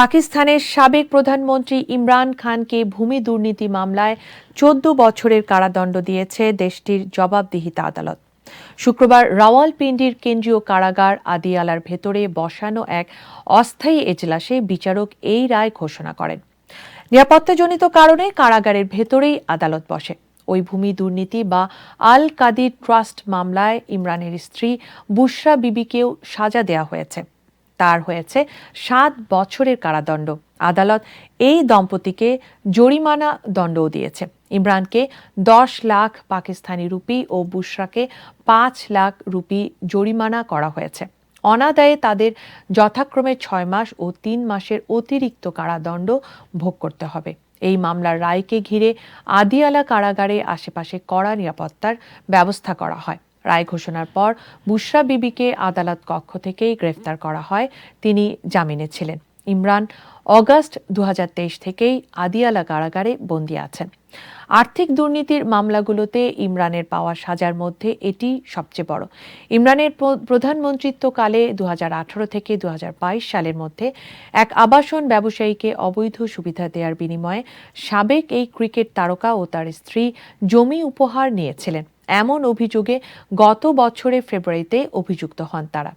পাকিস্তানের সাবেক প্রধানমন্ত্রী ইমরান খানকে ভূমি দুর্নীতি মামলায় চোদ্দ বছরের কারাদণ্ড দিয়েছে দেশটির জবাবদিহিতা আদালত। শুক্রবার রাওয়ালপিন্ডির কেন্দ্রীয় কারাগার আদিয়ালার ভেতরে বসানো এক অস্থায়ী এজলাসে বিচারক এই রায় ঘোষণা করেন। নিরাপত্তাজনিত কারণে কারাগারের ভেতরেই আদালত বসে। ওই ভূমি দুর্নীতি বা আল কাদির ট্রাস্ট মামলায় ইমরানের স্ত্রী বুশরা বিবিকেও সাজা দেওয়া হয়েছে। তার হয়েছে সাত বছরের কারাদণ্ড। আদালত এই দম্পতিকে জরিমানা দণ্ডও দিয়েছে। ইমরানকে দশ লাখ পাকিস্তানি রুপি ও বুশরাকে পাঁচ লাখ রুপি জরিমানা করা হয়েছে। অনাদায়ে তাদের যথাক্রমে ছয় মাস ও তিন মাসের অতিরিক্ত কারাদণ্ড ভোগ করতে হবে। এই মামলার রায়কে ঘিরে আদিয়ালা কারাগারে আশেপাশে কড়া নিরাপত্তার ব্যবস্থা করা হয়। রায় ঘোষণার পর বুশরা বিবিকে আদালত কক্ষ থেকেই গ্রেফতার করা হয়। তিনি জামিনে ছিলেন। ইমরান অগাস্ট দু হাজার তেইশ থেকেই আদিয়ালা কারাগারে বন্দী আছেন। আর্থিক দুর্নীতির মামলাগুলোতে ইমরানের পাওয়া সাজার মধ্যে এটি সবচেয়ে বড়। ইমরানের প্র- প্রধানমন্ত্রিত্বকালে দু হাজার আঠারো থেকে দু হাজার বাইশ সালের মধ্যে এক আবাসন ব্যবসায়ীকে অবৈধ সুবিধা দেওয়ার বিনিময়ে সাবেক এই ক্রিকেট তারকা ও তার স্ত্রী জমি উপহার নিয়েছিলেন। এমন অভিযোগে গত বছরের ফেব্রুয়ারিতে অভিযুক্ত হন তারা।